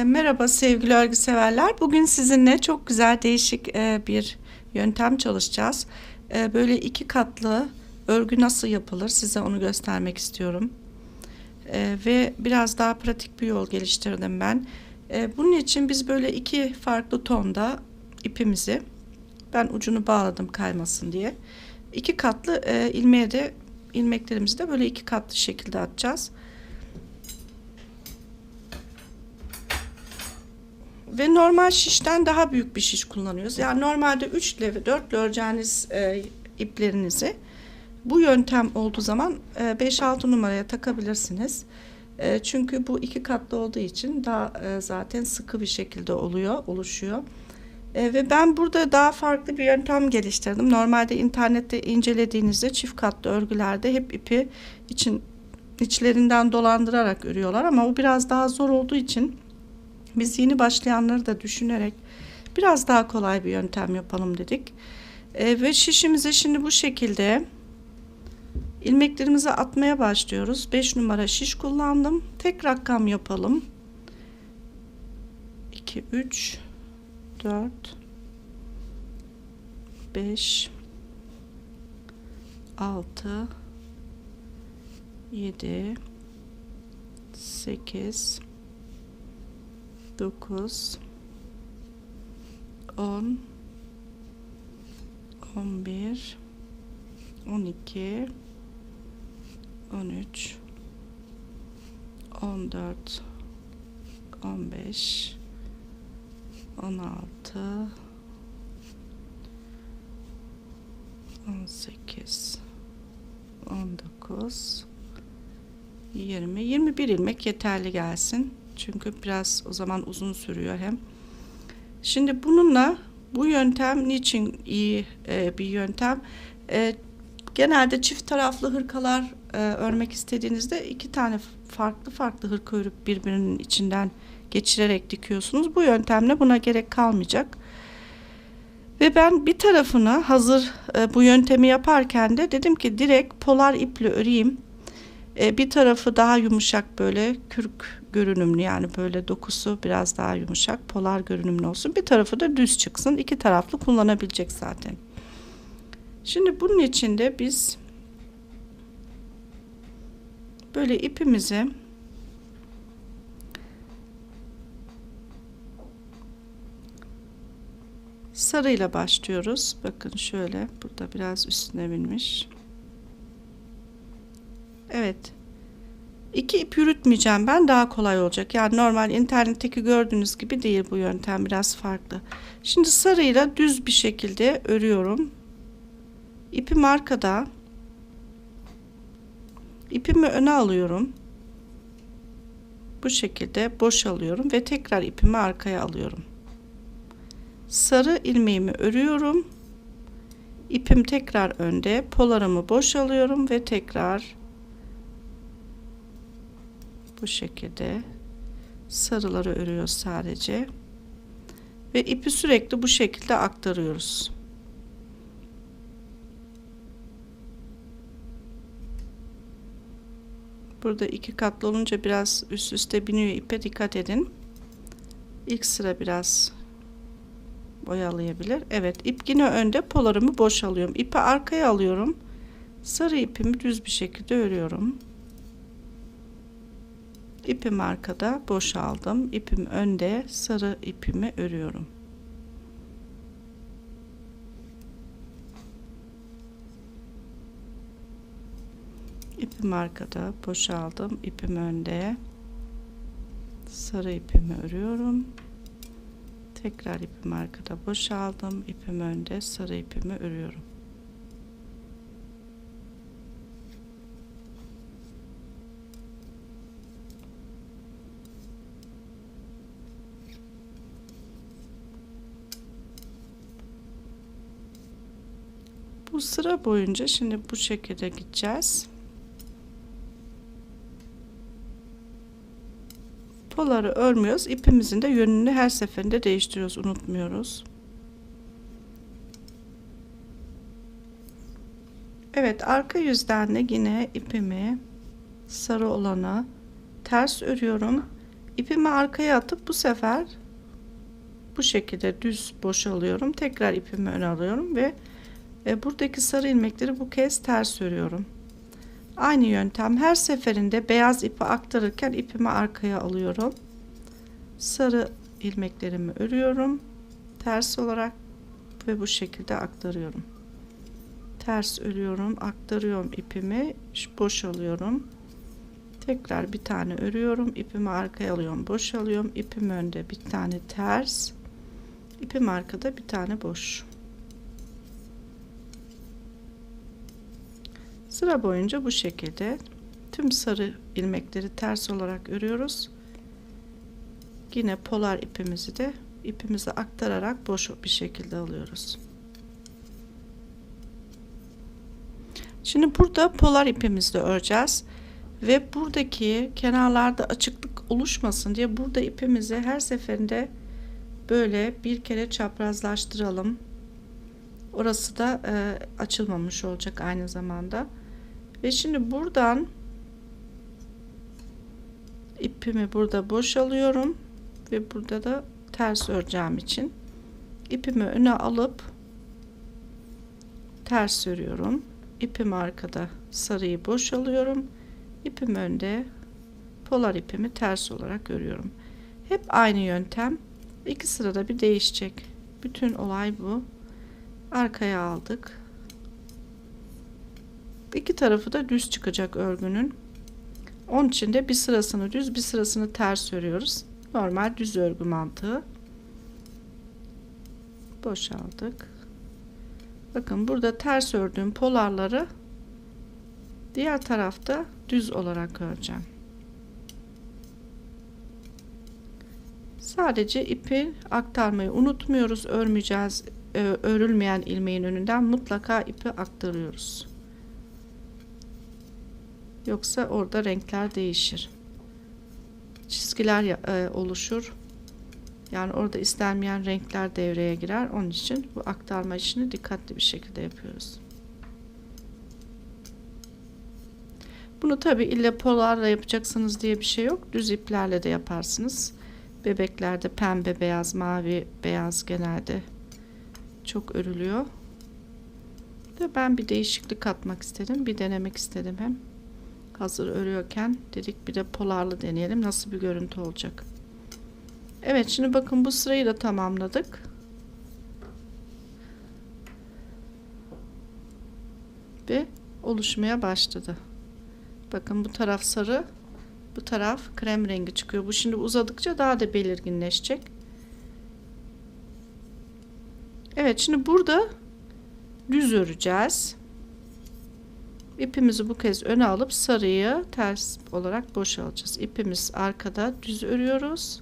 E, merhaba sevgili örgü severler. Bugün sizinle çok güzel değişik e, bir yöntem çalışacağız. E, böyle iki katlı örgü nasıl yapılır size onu göstermek istiyorum. E, ve biraz daha pratik bir yol geliştirdim ben. E, bunun için biz böyle iki farklı tonda ipimizi ben ucunu bağladım kaymasın diye. iki katlı e, ilmeğe de ilmeklerimizi de böyle iki katlı şekilde atacağız. Ve normal şişten daha büyük bir şiş kullanıyoruz. Yani normalde 3 ile ve 4 ile öreceğiniz e, iplerinizi bu yöntem olduğu zaman e, 5-6 numaraya takabilirsiniz. E, çünkü bu iki katlı olduğu için daha e, zaten sıkı bir şekilde oluyor, oluşuyor. E, ve ben burada daha farklı bir yöntem geliştirdim. Normalde internette incelediğinizde çift katlı örgülerde hep ipi için içlerinden dolandırarak örüyorlar ama o biraz daha zor olduğu için biz yeni başlayanları da düşünerek biraz daha kolay bir yöntem yapalım dedik. E, ve şişimize şimdi bu şekilde ilmeklerimizi atmaya başlıyoruz. 5 numara şiş kullandım. Tek rakam yapalım. 2 3 4 5 6 7 8 9 10 11 12 13 14 15 16 18 19 20 21 ilmek yeterli gelsin çünkü biraz o zaman uzun sürüyor hem. Şimdi bununla bu yöntem niçin iyi e, bir yöntem? E, genelde çift taraflı hırkalar e, örmek istediğinizde iki tane farklı farklı hırka örüp birbirinin içinden geçirerek dikiyorsunuz. Bu yöntemle buna gerek kalmayacak. Ve ben bir tarafını hazır e, bu yöntemi yaparken de dedim ki direkt polar iple öreyim. E, bir tarafı daha yumuşak böyle kürk görünümlü yani böyle dokusu biraz daha yumuşak polar görünümlü olsun. Bir tarafı da düz çıksın. İki taraflı kullanabilecek zaten. Şimdi bunun için de biz böyle ipimizi sarıyla başlıyoruz. Bakın şöyle burada biraz üstüne binmiş. Evet. İki ip yürütmeyeceğim ben daha kolay olacak. Yani normal internetteki gördüğünüz gibi değil bu yöntem biraz farklı. Şimdi sarıyla düz bir şekilde örüyorum. İpim arkada. İpimi öne alıyorum. Bu şekilde boşalıyorum ve tekrar ipimi arkaya alıyorum. Sarı ilmeğimi örüyorum. İpim tekrar önde. Polarımı boşalıyorum ve tekrar bu şekilde sarıları örüyoruz sadece ve ipi sürekli bu şekilde aktarıyoruz. Burada iki katlı olunca biraz üst üste biniyor ipe dikkat edin. İlk sıra biraz boyalayabilir. Evet ip yine önde polarımı boşalıyorum. İpi arkaya alıyorum. Sarı ipimi düz bir şekilde örüyorum. İpim arkada boşaldım. İpim önde sarı ipimi örüyorum. İpim arkada boşaldım. İpim önde sarı ipimi örüyorum. Tekrar ipim arkada boşaldım. İpim önde sarı ipimi örüyorum. Bu sıra boyunca şimdi bu şekilde gideceğiz. Poları örmüyoruz. İpimizin de yönünü her seferinde değiştiriyoruz. Unutmuyoruz. Evet arka yüzden de yine ipimi sarı olana ters örüyorum. ipimi arkaya atıp bu sefer bu şekilde düz boşalıyorum. Tekrar ipimi öne alıyorum ve e, buradaki sarı ilmekleri bu kez ters örüyorum. Aynı yöntem her seferinde beyaz ipi aktarırken ipimi arkaya alıyorum. Sarı ilmeklerimi örüyorum. Ters olarak ve bu şekilde aktarıyorum. Ters örüyorum, aktarıyorum ipimi, boşalıyorum. Tekrar bir tane örüyorum, ipimi arkaya alıyorum, boşalıyorum. ipim önde bir tane ters, ipim arkada bir tane boş. Sıra boyunca bu şekilde tüm sarı ilmekleri ters olarak örüyoruz. Yine polar ipimizi de ipimizi aktararak boş bir şekilde alıyoruz. Şimdi burada polar ipimizle öreceğiz ve buradaki kenarlarda açıklık oluşmasın diye burada ipimizi her seferinde böyle bir kere çaprazlaştıralım. Orası da e, açılmamış olacak aynı zamanda. Ve şimdi buradan ipimi burada boşalıyorum ve burada da ters öreceğim için ipimi öne alıp ters örüyorum. İpim arkada sarıyı boşalıyorum. İpim önde polar ipimi ters olarak örüyorum. Hep aynı yöntem. İki sırada bir değişecek. Bütün olay bu. Arkaya aldık. İki tarafı da düz çıkacak örgünün. Onun için de bir sırasını düz bir sırasını ters örüyoruz. Normal düz örgü mantığı. Boşaldık. Bakın burada ters ördüğüm polarları diğer tarafta düz olarak öreceğim. Sadece ipi aktarmayı unutmuyoruz. Örmeyeceğiz. E, örülmeyen ilmeğin önünden mutlaka ipi aktarıyoruz. Yoksa orada renkler değişir. Çizgiler e, oluşur. Yani orada istenmeyen renkler devreye girer. Onun için bu aktarma işini dikkatli bir şekilde yapıyoruz. Bunu tabi ille polarla yapacaksınız diye bir şey yok. Düz iplerle de yaparsınız. Bebeklerde pembe, beyaz, mavi, beyaz genelde çok örülüyor. De ben bir değişiklik katmak istedim. Bir denemek istedim hem. Hazır örüyorken dedik bir de polarlı deneyelim. Nasıl bir görüntü olacak. Evet şimdi bakın bu sırayı da tamamladık. Ve oluşmaya başladı. Bakın bu taraf sarı, bu taraf krem rengi çıkıyor. Bu şimdi uzadıkça daha da belirginleşecek. Evet şimdi burada düz öreceğiz. İpimizi bu kez öne alıp sarıyı ters olarak boşaltacağız. İpimiz arkada düz örüyoruz.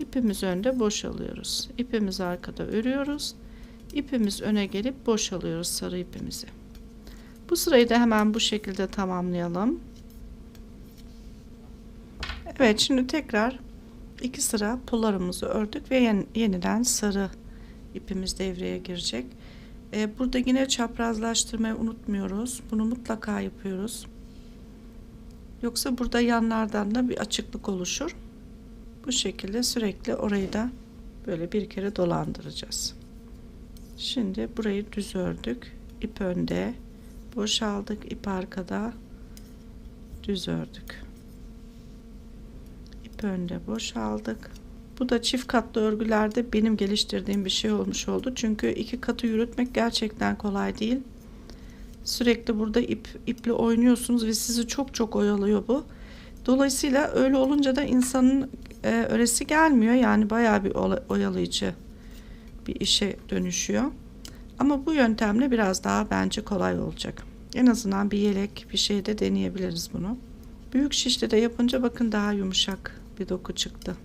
İpimiz önde boşalıyoruz. İpimiz arkada örüyoruz. İpimiz öne gelip boşalıyoruz sarı ipimizi. Bu sırayı da hemen bu şekilde tamamlayalım. Evet şimdi tekrar iki sıra polarımızı ördük ve yeniden sarı ipimiz devreye girecek. Ee, burada yine çaprazlaştırmayı unutmuyoruz. Bunu mutlaka yapıyoruz. Yoksa burada yanlardan da bir açıklık oluşur. Bu şekilde sürekli orayı da böyle bir kere dolandıracağız. Şimdi burayı düz ördük. İp önde, boşaldık. ip arkada, düz ördük. İp önde boşaldık. Bu da çift katlı örgülerde benim geliştirdiğim bir şey olmuş oldu. Çünkü iki katı yürütmek gerçekten kolay değil. Sürekli burada ip iple oynuyorsunuz ve sizi çok çok oyalıyor bu. Dolayısıyla öyle olunca da insanın e, öresi gelmiyor. Yani bayağı bir oyalayıcı bir işe dönüşüyor. Ama bu yöntemle biraz daha bence kolay olacak. En azından bir yelek bir şeyde deneyebiliriz bunu. Büyük şişte de yapınca bakın daha yumuşak bir doku çıktı.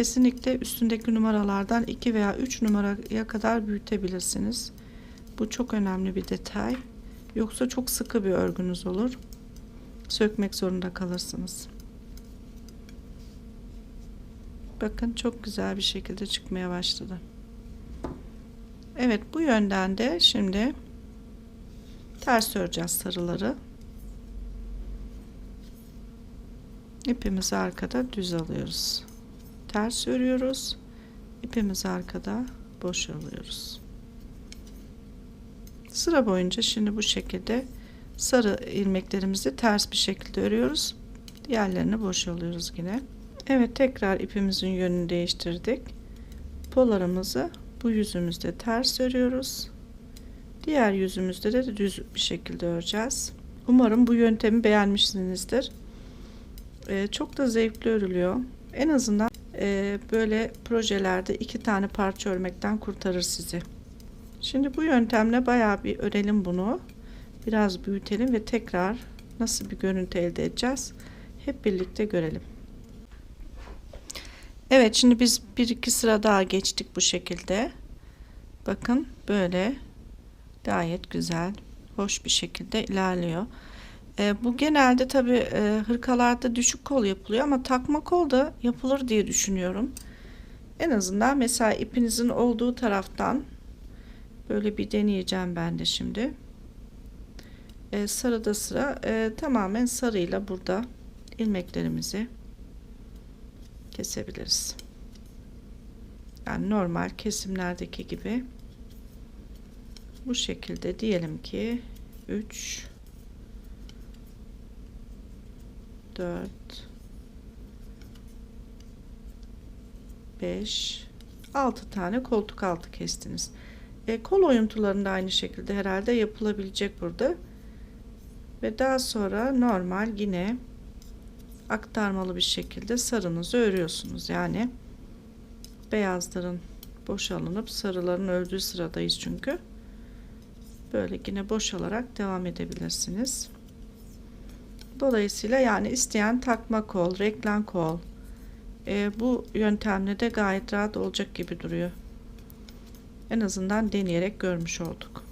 Kesinlikle üstündeki numaralardan 2 veya 3 numaraya kadar büyütebilirsiniz. Bu çok önemli bir detay. Yoksa çok sıkı bir örgünüz olur. Sökmek zorunda kalırsınız. Bakın çok güzel bir şekilde çıkmaya başladı. Evet bu yönden de şimdi ters öreceğiz sarıları. ipimizi arkada düz alıyoruz. Ters örüyoruz. İpimizi arkada boş alıyoruz. Sıra boyunca şimdi bu şekilde sarı ilmeklerimizi ters bir şekilde örüyoruz. Diğerlerini boş alıyoruz yine. Evet tekrar ipimizin yönünü değiştirdik. Polarımızı bu yüzümüzde ters örüyoruz. Diğer yüzümüzde de düz bir şekilde öreceğiz. Umarım bu yöntemi beğenmişsinizdir. Ee, çok da zevkli örülüyor. En azından e, böyle projelerde iki tane parça örmekten kurtarır sizi. Şimdi bu yöntemle bayağı bir örelim bunu. Biraz büyütelim ve tekrar nasıl bir görüntü elde edeceğiz hep birlikte görelim. Evet şimdi biz bir iki sıra daha geçtik bu şekilde. Bakın böyle gayet güzel, hoş bir şekilde ilerliyor. E, bu genelde tabi e, hırkalarda düşük kol yapılıyor ama takma kol da yapılır diye düşünüyorum. En azından mesela ipinizin olduğu taraftan böyle bir deneyeceğim ben de şimdi. E, sarıda sıra e, tamamen sarıyla burada ilmeklerimizi kesebiliriz. Yani normal kesimlerdeki gibi bu şekilde diyelim ki 3 4 5 6 tane koltuk altı kestiniz. E, kol oyuntularında aynı şekilde herhalde yapılabilecek burada. Ve daha sonra normal yine aktarmalı bir şekilde sarınızı örüyorsunuz. Yani beyazların boşalınıp sarıların öldüğü sıradayız çünkü. Böyle yine boşalarak devam edebilirsiniz. Dolayısıyla yani isteyen takma kol, reklam kol e, bu yöntemle de gayet rahat olacak gibi duruyor. En azından deneyerek görmüş olduk.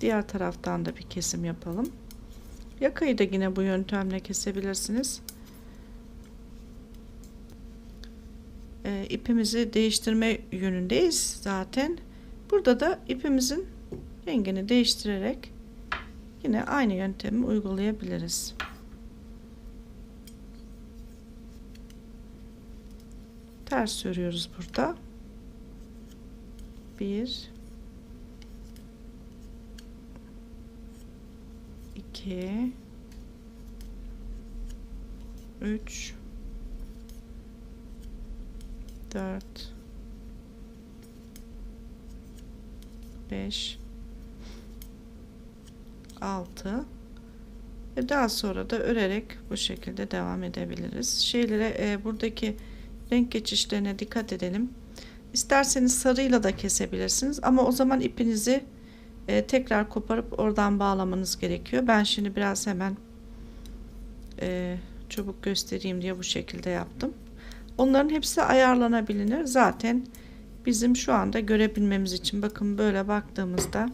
Diğer taraftan da bir kesim yapalım. Yakayı da yine bu yöntemle kesebilirsiniz. E, ipimizi değiştirme yönündeyiz zaten. Burada da ipimizin rengini değiştirerek yine aynı yöntemi uygulayabiliriz. Ters örüyoruz burada. Bir, iki, üç, dört, beş, altı. Ve daha sonra da örerek bu şekilde devam edebiliriz. Şeylere e, buradaki renk geçişlerine dikkat edelim. İsterseniz sarıyla da kesebilirsiniz ama o zaman ipinizi e, tekrar koparıp oradan bağlamanız gerekiyor. Ben şimdi biraz hemen e, çabuk göstereyim diye bu şekilde yaptım. Onların hepsi ayarlanabilir. Zaten bizim şu anda görebilmemiz için bakın böyle baktığımızda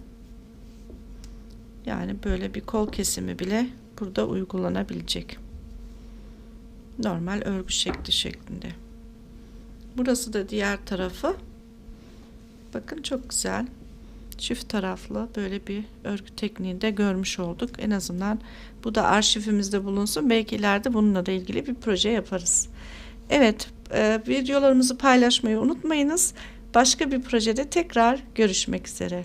yani böyle bir kol kesimi bile burada uygulanabilecek. Normal örgü şekli şeklinde. Burası da diğer tarafı. Bakın çok güzel. Çift taraflı böyle bir örgü tekniğinde görmüş olduk. En azından bu da arşivimizde bulunsun. Belki ileride bununla da ilgili bir proje yaparız. Evet, e, videolarımızı paylaşmayı unutmayınız. Başka bir projede tekrar görüşmek üzere.